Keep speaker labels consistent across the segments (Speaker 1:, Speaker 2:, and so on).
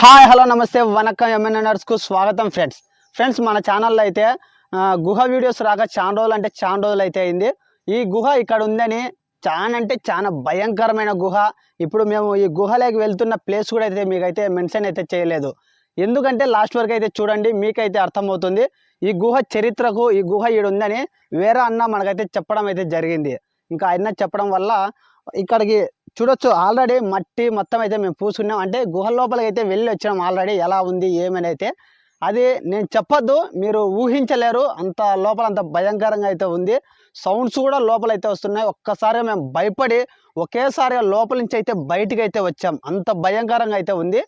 Speaker 1: Hi hello నమస్తే వనక్కం ఎంఎన్ఎన్ఆర్స్కు స్వాగతం friends friends మన ఛానల్లో అయితే గుహ వీడియోస్ రాక చాలా రోజులు అంటే చాలా రోజులు అయితే అయింది. ఈ గుహ ఇక్కడ ఉందని చాలా అంటే చాలా భయంకరమైన గుహ. ఇప్పుడు మేము ఈ గుహలోకి వెళ్తున్న ప్లేస్ కూడా అయితే మీకైతే మెన్షన్ అయితే చేయలేదు. ఎందుకంటే లాస్ట్ వరకు అయితే చూడండి మీకైతే అర్థమవుతుంది. ఈ గుహ చరిత్రకు ఈ గుహ ఈడ ఉందని వేరే అన్న మనకైతే చెప్పడం అయితే జరిగింది. ఇంకా ఆయన చెప్పడం వల్ల ఇక్కడికి చూడొచ్చు. ఆల్రెడీ మట్టి మొత్తం అయితే మేము పూసుకున్నాం. అంటే గుహ లోపలికి అయితే వెళ్ళి వచ్చినాం ఆల్రెడీ ఎలా ఉంది ఏమని అయితే. అది నేను చెప్పొద్దు. మీరు ఊహించలేరు. అంత లోపల అంత భయంకరంగా అయితే ఉంది. సౌండ్స్ కూడా లోపల అయితే వస్తున్నాయి. ఒక్కసారిగా మేము భయపడి ఒకేసారి లోపల నుంచి అయితే బయటికి అయితే వచ్చాం. అంత భయంకరంగా అయితే ఉంది.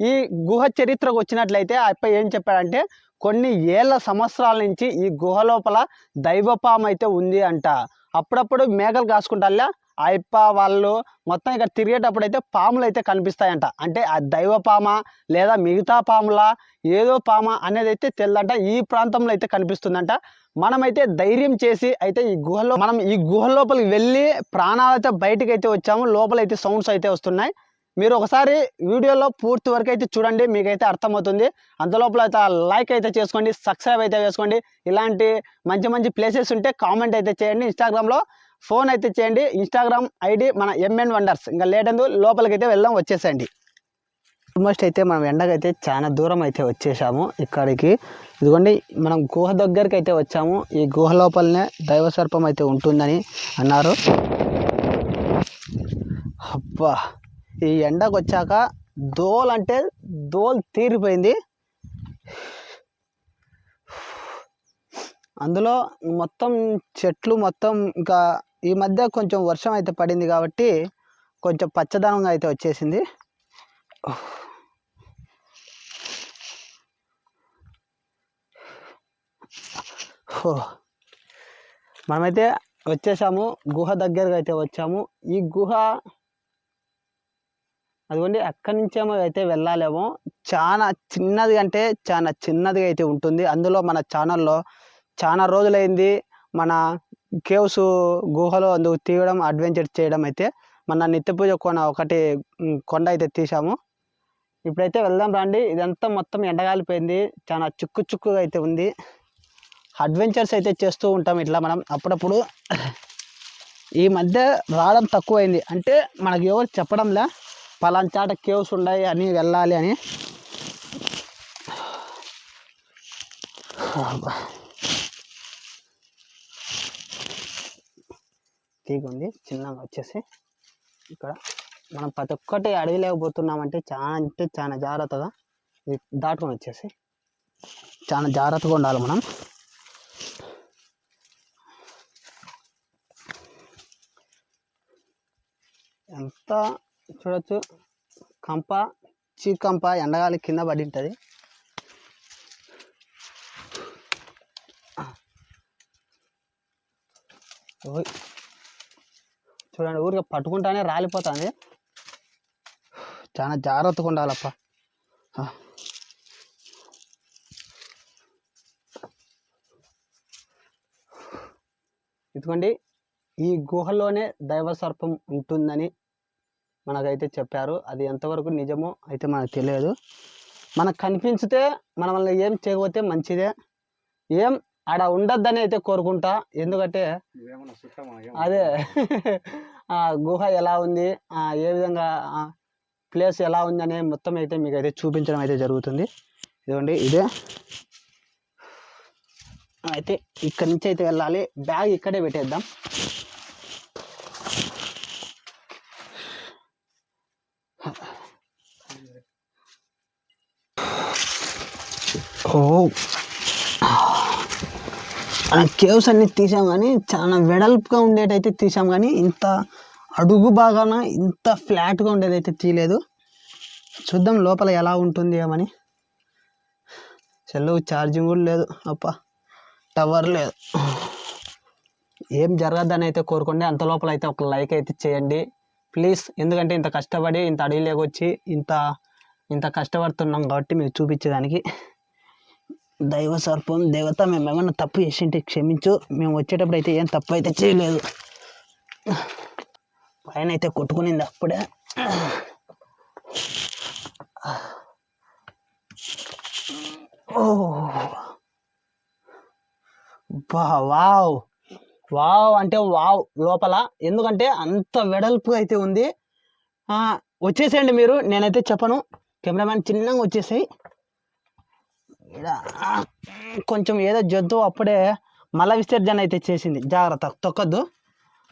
Speaker 1: ఈ గుహ చరిత్రకు వచ్చినట్లయితే ఆ ఏం చెప్పాడంటే కొన్ని ఏళ్ళ సంవత్సరాల నుంచి ఈ గుహ లోపల దైవపాము అయితే ఉంది అంట. అప్పుడప్పుడు మేకలు కాసుకుంటా ఆ అప్ప వాళ్ళు మొత్తం ఇక్కడ తిరిగేటప్పుడు అయితే పాములు అయితే కనిపిస్తాయంట. అంటే ఆ దైవ పామ లేదా మిగతా పాములా ఏదో పామ అనేది అయితే తెల్లంట ఈ ప్రాంతంలో అయితే కనిపిస్తుందంట. మనమైతే ధైర్యం చేసి అయితే ఈ గుహలో మనం ఈ గుహ లోపలికి వెళ్ళి ప్రాణాలైతే బయటకు అయితే వచ్చాము. లోపల అయితే సౌండ్స్ అయితే వస్తున్నాయి. మీరు ఒకసారి వీడియోలో పూర్తి వరకు అయితే చూడండి మీకైతే అర్థమవుతుంది. అంతలోపల అయితే లైక్ అయితే చేసుకోండి సబ్స్క్రైబ్ అయితే చేసుకోండి. ఇలాంటి మంచి మంచి ప్లేసెస్ ఉంటే కామెంట్ అయితే చేయండి. ఇన్స్టాగ్రామ్లో ఫోన్ అయితే చేయండి. ఇన్స్టాగ్రామ్ ఐడి మన ఎంఎన్ వండర్స్ ఇంకా లేట్ అందు లోపలికి అయితే వెళ్దాం వచ్చేసండి ఆల్మోస్ట్ అయితే మనం ఎండకైతే చాలా దూరం అయితే వచ్చేసాము ఇక్కడికి. ఇదిగోండి మనం గుహ దగ్గరికి అయితే వచ్చాము. ఈ గుహ లోపలనే దైవ సర్పం అయితే ఉంటుందని అన్నారు. అబ్బా ఈ ఎండకు వచ్చాక దోల్ అంటే దోల్ తీరిపోయింది. అందులో మొత్తం చెట్లు మొత్తం ఇంకా ఈ మధ్య కొంచెం వర్షం అయితే పడింది కాబట్టి కొంచెం పచ్చదనంగా అయితే వచ్చేసింది. మనమైతే వచ్చేసాము. గుహ దగ్గరకు అయితే వచ్చాము. ఈ గుహ అదిగోండి ఎక్కడి నుంచేమో అయితే వెళ్ళాలేమో. చాలా చిన్నది అంటే చాలా చిన్నదిగా అయితే ఉంటుంది. అందులో మన ఛానల్లో చాలా రోజులైంది. మన కేవ్స్ గుహలో అందుకు తీయడం అడ్వెంచర్ చేయడం అయితే మన నిత్యపూజ కొన ఒకటి కొండ అయితే తీసాము ఇప్పుడైతే వెళ్దాం రండి. ఇదంతా మొత్తం ఎండగాలిపోయింది చాలా చుక్కు చుక్కుగా అయితే ఉంది. అడ్వెంచర్స్ అయితే చేస్తూ ఉంటాం ఇట్లా మనం అప్పుడప్పుడు. ఈ మధ్య రావడం తక్కువైంది. అంటే మనకి ఎవరు చెప్పడంలా పలానా చాట కేవ్స్ ఉన్నాయి అని వెళ్ళాలి అని. తీగ ఉంది చిన్నగా వచ్చేసి ఇక్కడ. మనం ప్రతి ఒక్కటి అడవి లేకపోతున్నామంటే చాలా అంటే చాలా జాగ్రత్తగా ఇది దాటుకొని వచ్చేసి చాలా జాగ్రత్తగా ఉండాలి మనం. ఎంత చూడొచ్చు కంప చీకంప ఎండగాలి కింద పడి ఉంటుంది. ఓయ్. చూడండి ఊరికే పట్టుకుంటానే రాలిపోతుంది. చాలా జాగ్రత్తగా ఉండాలప్ప. ఇదిగోండి ఈ గుహలోనే దైవ సర్పం ఉంటుందని మనకైతే చెప్పారు. అది ఎంతవరకు నిజమో అయితే మనకు తెలియదు. మనకు కనిపించితే మనం వాళ్ళని ఏం చేయకపోతే మంచిదే. ఏం ఆడ ఉండొద్దని అయితే కోరుకుంటా. ఎందుకంటే అదే. గుహ ఎలా ఉంది? ఏ విధంగా ప్లేస్ ఎలా ఉంది అనే మొత్తం అయితే మీకు అయితే చూపించడం అయితే జరుగుతుంది. ఇదిగోండి ఇదే. అయితే ఇక్కడి నుంచి అయితే వెళ్ళాలి. బ్యాగ్ ఇక్కడే పెట్టేద్దాం. ఓ. కేవ్స్ అన్ని తీసాం కానీ చాలా వెడల్పుగా ఉండేటైతే తీసాం కానీ ఇంత అడుగు బాగాన ఇంత ఫ్లాట్గా ఉండేదైతే తీయలేదు. చూద్దాం లోపల ఎలా ఉంటుంది ఏమని. సెల్ ఛార్జింగ్ కూడా లేదు. అప్ప టవర్ లేదు. ఏం జరగద్దని అయితే కోరుకోండి. అంత లోపల అయితే ఒక లైక్ అయితే చేయండి. ప్లీజ్ ఎందుకంటే ఇంత కష్టపడి ఇంత అడవిలోకి వచ్చి ఇంత ఇంత కష్టపడుతున్నాం కాబట్టి మీకు చూపించేదానికి. దైవ సర్పం దేవత మేము ఏమైనా తప్పు చేసింటే క్షమించు. మేము వచ్చేటప్పుడు అయితే ఏం తప్పు అయితే చేయలేదు. పైన అయితే కొట్టుకునింది అప్పుడే. ఓ. వావ్. వావ్ అంటే వావ్ లోపల. ఎందుకంటే అంత వెడల్పు అయితే ఉంది. వచ్చేసేయండి మీరు. నేనైతే చెప్పను. కెమెరామ్యాన్ చిన్నగా వచ్చేసాయి. కొంచెం ఏదో జంతువు అప్పుడే మల విసర్జన అయితే చేసింది. జాగ్రత్త తొక్కద్దు.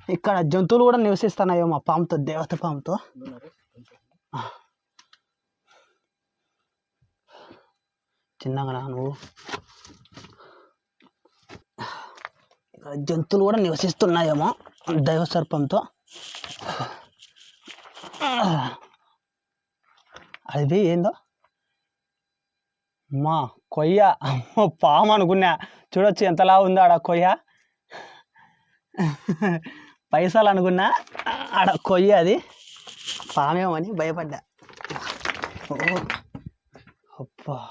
Speaker 1: ఇక్కడ జంతువులు కూడా నివసిస్తున్నాయో మా పాముతో దేవత పాముతో. చిన్నగా నువ్వు. ఇక్కడ జంతువులు కూడా నివసిస్తున్నాయేమో దైవ సర్పంతో. అది ఏందో? మా కొయ్య. పాము అనుకున్నా. చూడొచ్చు ఎంతలా ఉందో ఆడ కొయ్య. పైసలు అనుకున్నా. ఆడ కొయ్య అది. పామేమని భయపడ్డా. ఓ, అబ్బా.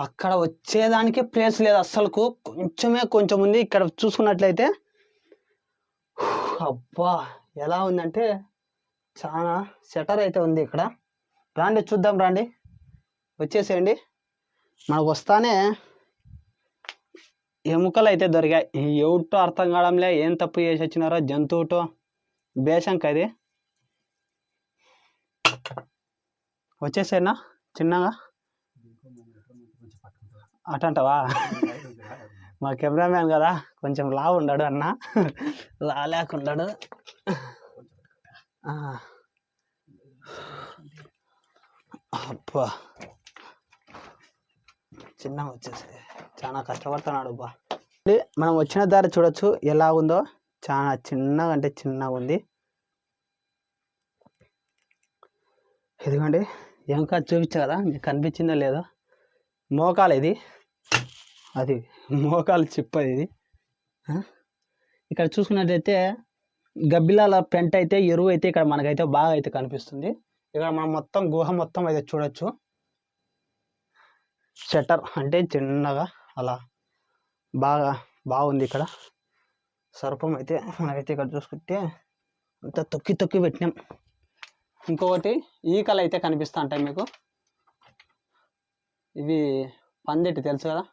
Speaker 1: అక్కడ వచ్చేదానికి ప్లేస్ లేదు అస్సలకు. కొంచెమే కొంచెం ఉంది. ఇక్కడ చూసుకున్నట్లయితే. అబ్బా ఎలా ఉందంటే చాలా షటర్ అయితే ఉంది ఇక్కడ. రాండి చూద్దాం రాండి. వచ్చేసేయండి. మనకు వస్తానే ఎముకలు అయితే దొరికాయి. ఎవటో అర్థం కావడంలే ఏం తప్పు చేసి వచ్చినారో జంతువుటో బేషంక్ అది వచ్చేసేనా? చిన్నగా? అటంటవా? మా కెమెరామ్యాన్ కదా కొంచెం లావు ఉండడు అన్న. లా లేకుండాడు అబ్బా. చిన్నగా వచ్చేసి. చాలా కష్టపడుతున్నాడు అబ్బా. ఇది మనం వచ్చిన దారి చూడొచ్చు ఎలా ఉందో. చాలా చిన్నగా అంటే చిన్నగా ఉంది. ఇదిగోండి ఇంకా చూపించా కదా మీకు కనిపించిందో లేదో. మోకాలు ఇది. అది మోకాలు చిప్పది ఇది. ఇక్కడ చూసుకున్నట్లయితే గబ్బిలాల పెంట అయితే ఎరువు అయితే ఇక్కడ మనకైతే బాగా అయితే కనిపిస్తుంది. ఇక్కడ మనం మొత్తం గుహ మొత్తం అయితే చూడొచ్చు. షట్టర్ అంటే చిన్నగా అలా బాగా బాగుంది ఇక్కడ. సర్పం అయితే మనకైతే ఇక్కడ చూసుకుంటే అంత తొక్కి తొక్కి పెట్టినాం. ఇంకొకటి ఈకలు అయితే కనిపిస్తూ ఉంటాయి మీకు. ఇవి పందిటి తెలుసు కదా?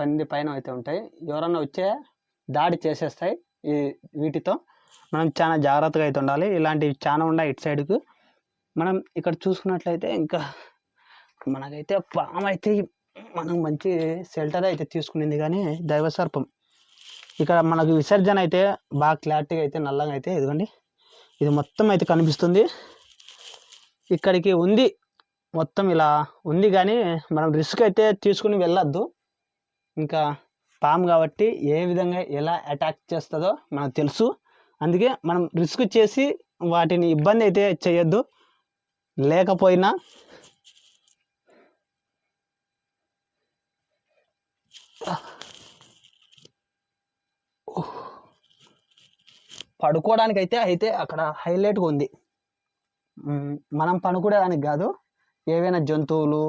Speaker 1: పంది పైన అయితే ఉంటాయి. ఎవరన్నా వచ్చే దాడి చేసేస్తాయి ఈ వీటితో. మనం చాలా జాగ్రత్తగా అయితే ఉండాలి. ఇలాంటివి చాలా ఉన్నాయి ఇటు సైడ్కు. మనం ఇక్కడ చూసుకున్నట్లయితే ఇంకా మనకైతే పాము అయితే మనం మంచి షెల్టర్ అయితే తీసుకునింది కానీ దైవ సర్పం. ఇక్కడ మనకు విసర్జన అయితే బాగా క్లారిటీగా అయితే నల్లగా అయితే ఇదిగోండి. ఇది మొత్తం అయితే కనిపిస్తుంది. ఇక్కడికి ఉంది మొత్తం ఇలా ఉంది కానీ మనం రిస్క్ అయితే తీసుకుని వెళ్ళొద్దు. ఇంకా పాము కాబట్టి ఏ విధంగా ఎలా అటాక్ చేస్తుందో మనకు తెలుసు. అందుకే మనం రిస్క్ చేసి వాటిని ఇబ్బంది అయితే చేయొద్దు. లేకపోయినా పడుకోవడానికి అయితే అయితే అక్కడ హైలైట్గా ఉంది. మనం పనుకునేదానికి కాదు ఏవైనా జంతువులు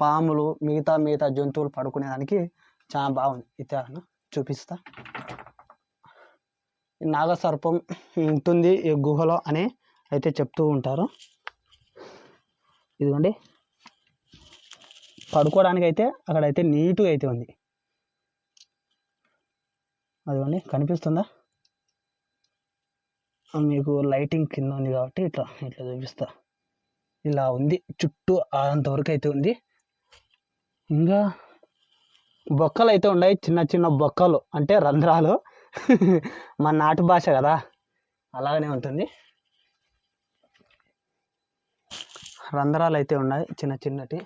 Speaker 1: పాములు మిగతా మిగతా జంతువులు పడుకునేదానికి చాలా బాగుంది. ఇతను చూపిస్తా. నాగసర్పం ఉంటుంది ఈ గుహలో అని అయితే చెప్తూ ఉంటారు. ఇదిగోండి. పడుకోవడానికి అయితే అక్కడైతే నీట్గా అయితే ఉంది. అదిగోండి కనిపిస్తుందా? మీకు లైటింగ్ కింద ఉంది కాబట్టి ఇట్లా ఇట్లా చూపిస్తా. ఇలా ఉంది చుట్టూ అంతవరకు అయితే ఉంది. ఇంకా బొక్కలు అయితే ఉన్నాయి చిన్న చిన్న బొక్కలు అంటే రంధ్రాలు. మన నాటు భాష కదా అలాగనే ఉంటుంది. రంధ్రాలు అయితే ఉన్నాయి చిన్న చిన్నటి.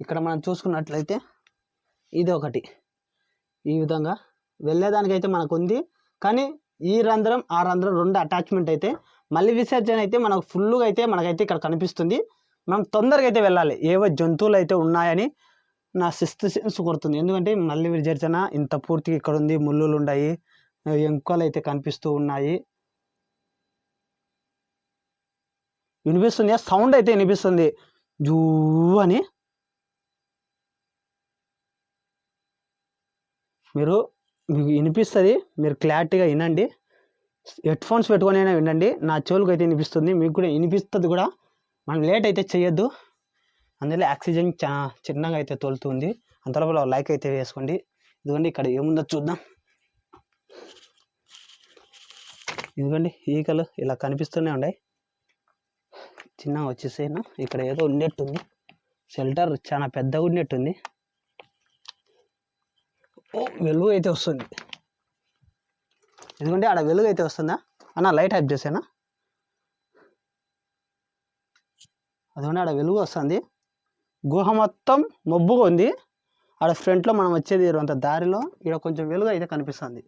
Speaker 1: ఇక్కడ మనం చూసుకున్నట్లయితే ఇది ఒకటి. ఈ విధంగా వెళ్ళేదానికైతే మనకు ఉంది కానీ ఈ రంధ్రం ఆ రంధ్రం రెండు అటాచ్మెంట్ అయితే మళ్ళీ విసర్జన అయితే మనకు ఫుల్గా అయితే మనకైతే ఇక్కడ కనిపిస్తుంది. మనం తొందరగా అయితే వెళ్ళాలి. ఏవో జంతువులు అయితే ఉన్నాయని నా శిస్తు సెన్స్ కొడుతుంది. ఎందుకంటే మళ్ళీ విసర్జన ఇంత పూర్తిగా ఇక్కడ ఉంది ముళ్ళులు ఉన్నాయి ఎంకలు అయితే కనిపిస్తూ ఉన్నాయి. వినిపిస్తుంది సౌండ్ అయితే వినిపిస్తుంది. జూ అని. మీరు మీకు వినిపిస్తుంది? మీరు క్లారిటీగా వినండి. హెడ్ ఫోన్స్ పెట్టుకొని అయినా వినండి. నా చెవులకు అయితే వినిపిస్తుంది. మీకు కూడా వినిపిస్తుంది కూడా. మనం లేట్ అయితే చేయొద్దు. అందులో ఆక్సిజన్ చా చిన్నగా అయితే తోలుతుంది. అంతలోపల లైక్ అయితే వేసుకోండి. ఇదిగోండి ఇక్కడ ఏముందో చూద్దాం. ఇదిగోండి ఈకలు ఇలా కనిపిస్తూనే ఉన్నాయి. చిన్నగా వచ్చేసేనా ఇక్కడ ఏదో ఉండేట్టుంది షెల్టర్ చాలా పెద్దగా ఉండేట్టుంది వెలుగు అయితే వస్తుంది. ఎందుకంటే ఆడ వెలుగు అయితే వస్తుందా? అన్న లైట్ ఆఫ్ చేసానా? అదిగోండి ఆడ వెలుగు వస్తుంది. గుహ మొత్తం మబ్బుగా ఉంది. ఆడ ఫ్రంట్లో మనం వచ్చేది అంత దారిలో ఇక్కడ కొంచెం వెలుగు అయితే కనిపిస్తుంది.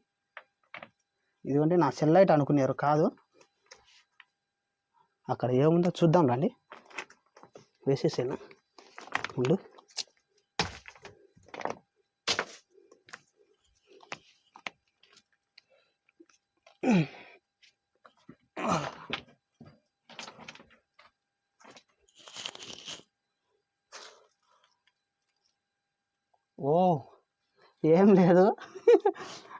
Speaker 1: ఇదిగోండి నా సెల్ లైట్ అనుకున్నారు కాదు. అక్కడ ఏముందో చూద్దాం రండి. వేసేసాను? ముందు ఓ ఏం లేదు.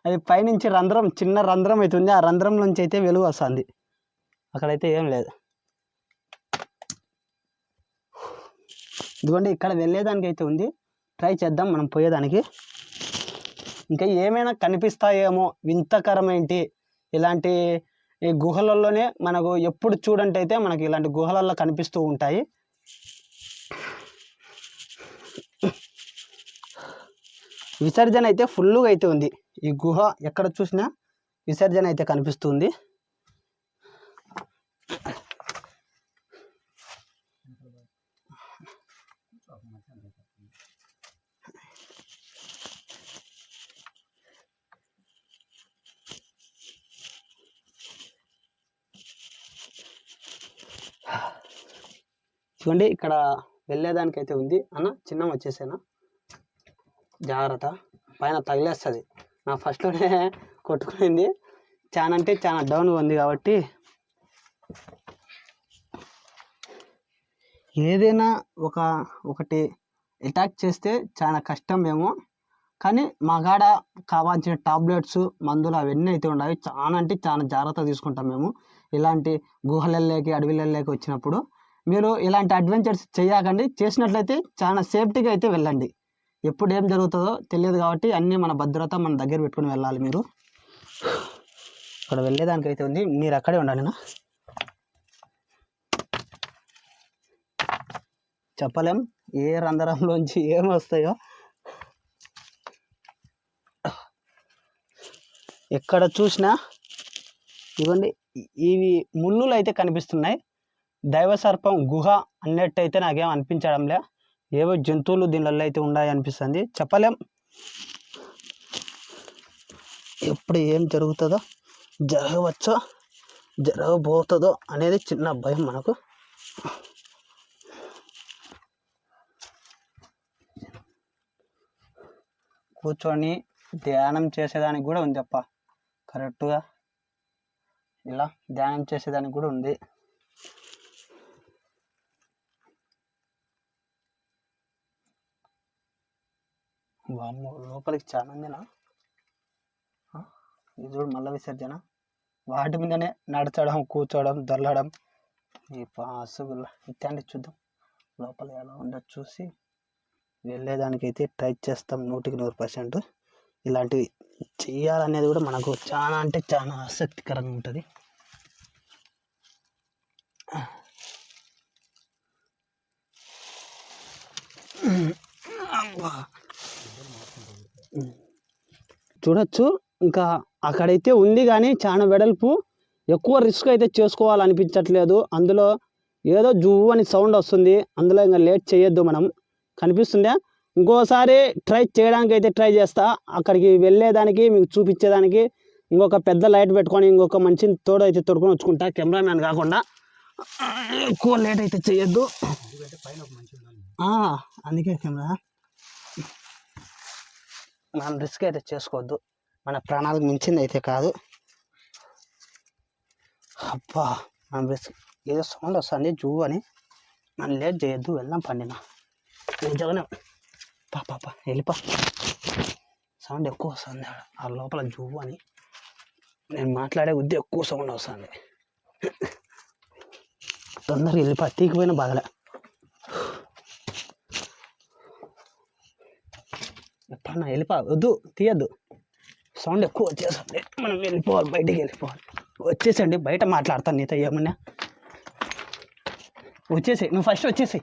Speaker 1: అది పైనుంచి రంధ్రం చిన్న రంధ్రం అవుతుంది ఆ రంధ్రం నుంచి అయితే వెలుగు వస్తుంది. అక్కడైతే ఏం లేదు. ఇదిగోండి ఇక్కడ వెళ్ళేదానికి అయితే ఉంది. ట్రై చేద్దాం మనం పోయేదానికి. ఇంకా ఏమైనా కనిపిస్తాయేమో వింతకరమేంటి? ఇలాంటి ఈ గుహలలోనే మనకు ఎప్పుడు చూడండి అయితే మనకి ఇలాంటి గుహలలో కనిపిస్తూ ఉంటాయి. విసర్జన అయితే ఫుల్గా అయితే ఉంది. ఈ గుహ ఎక్కడ చూసినా విసర్జన అయితే కనిపిస్తుంది. చూడండి ఇక్కడ వెళ్ళేదానికి అయితే ఉంది. అన్న చిన్న వచ్చేసేనా? జాగ్రత్త. పైన తగిలేస్తుంది. నా ఫస్ట్లోనే కొట్టుకునింది. చాలా అంటే చాలా డౌన్గా ఉంది కాబట్టి. ఏదైనా ఒక ఒకటి అటాక్ చేస్తే చాలా కష్టం మేము కానీ మా కాడ కావాల్సిన టాబ్లెట్స్ మందులు అవన్నీ అయితే ఉండవు చాలా అంటే చాలా జాగ్రత్త తీసుకుంటాం మేము. ఇలాంటి గుహలల్లోకి అడవిలలోకి వచ్చినప్పుడు మీరు ఇలాంటి అడ్వెంచర్స్ చేయకండి. చేసినట్లయితే చాలా సేఫ్టీగా అయితే వెళ్ళండి. ఎప్పుడు ఏం జరుగుతుందో తెలియదు కాబట్టి అన్నీ మన భద్రత మన దగ్గర పెట్టుకుని వెళ్ళాలి మీరు. ఇక్కడ వెళ్ళేదానికి అయితే ఉంది. మీరు అక్కడే ఉండాలినా చెప్పలేం. ఏ రంధ్రంలోంచి ఏం వస్తాయో. ఎక్కడ చూసినా ఇవ్వండి. ఇవి ముళ్ళులు అయితే కనిపిస్తున్నాయి. దైవ సర్పం గుహ అన్నట్టయితే నాకేం అనిపించడంలే. ఏవో జంతువులు దీనిలో అయితే ఉన్నాయి అనిపిస్తుంది. చెప్పలేం. ఎప్పుడు ఏం జరుగుతుందో జరగవచ్చో జరగబోతుందో అనేది చిన్న భయం మనకు. కూర్చొని ధ్యానం చేసేదానికి కూడా ఉంది అప్ప కరెక్ట్గా? ఇలా ధ్యానం చేసేదానికి కూడా ఉంది. వామ్మో లోపలికి చాలా ఉందినా ఇది చూడు మళ్ళీ విసర్జన. వాటి మీదనే నడచడం కూర్చోవడం దొల్లడం ఈ పాసుగుల ఇట్లాంటి చూద్దాం. లోపల ఎలా ఉండో చూసి వెళ్ళేదానికైతే ట్రై చేస్తాం నూటికి నూరు పర్సెంట్. ఇలాంటివి చేయాలనేది కూడా మనకు చాలా అంటే చాలా ఆసక్తికరంగా ఉంటుంది. అబ్బా. చూడొచ్చు. ఇంకా అక్కడైతే ఉంది కానీ చాలా వెడల్పు. ఎక్కువ రిస్క్ అయితే చేసుకోవాలనిపించట్లేదు. అందులో ఏదో జువ్వు అని సౌండ్ వస్తుంది. అందులో ఇంకా లేట్ చేయొద్దు మనం. కనిపిస్తుందా? ఇంకోసారి ట్రై చేయడానికి అయితే ట్రై చేస్తా. అక్కడికి వెళ్ళేదానికి మీకు చూపించేదానికి ఇంకొక పెద్ద లైట్ పెట్టుకొని ఇంకొక మంచి తోడు అయితే తొడుకొని వచ్చుకుంటా. కెమెరామ్యాన్ కాకుండా. ఎక్కువ లేట్ అయితే చేయొద్దు. అందుకే కెమెరా. మనం రిస్క్ అయితే చేసుకోవద్దు. మన ప్రాణాలకు మించింది అయితే కాదు. అబ్బా మనం రిస్క్ ఏదో సౌండ్ వస్తుంది జూ అని. మనం లేట్ చేయొద్దు వెళ్దాం పండిన నిజంగానే పా పాప వెళ్ళిపా. సౌండ్ ఎక్కువ వస్తుంది ఆడ. ఆ లోపల జూ అని. నేను మాట్లాడే ఉద్ది ఎక్కువ సౌండ్ వస్తుంది. తొందరగా వెళ్ళిపా తీకిపోయిన బాధలే. ఎప్పుడన్నా వెళ్ళిపో వద్దు తీయద్దు. సౌండ్ ఎక్కువ వచ్చేస్తుంది. మనం వెళ్ళిపోవాలి బయటికి వెళ్ళిపోవాలి. వచ్చేసండి బయట మాట్లాడతాను నీతో ఏమన్నా. వచ్చేసి నువ్వు ఫస్ట్ వచ్చేసి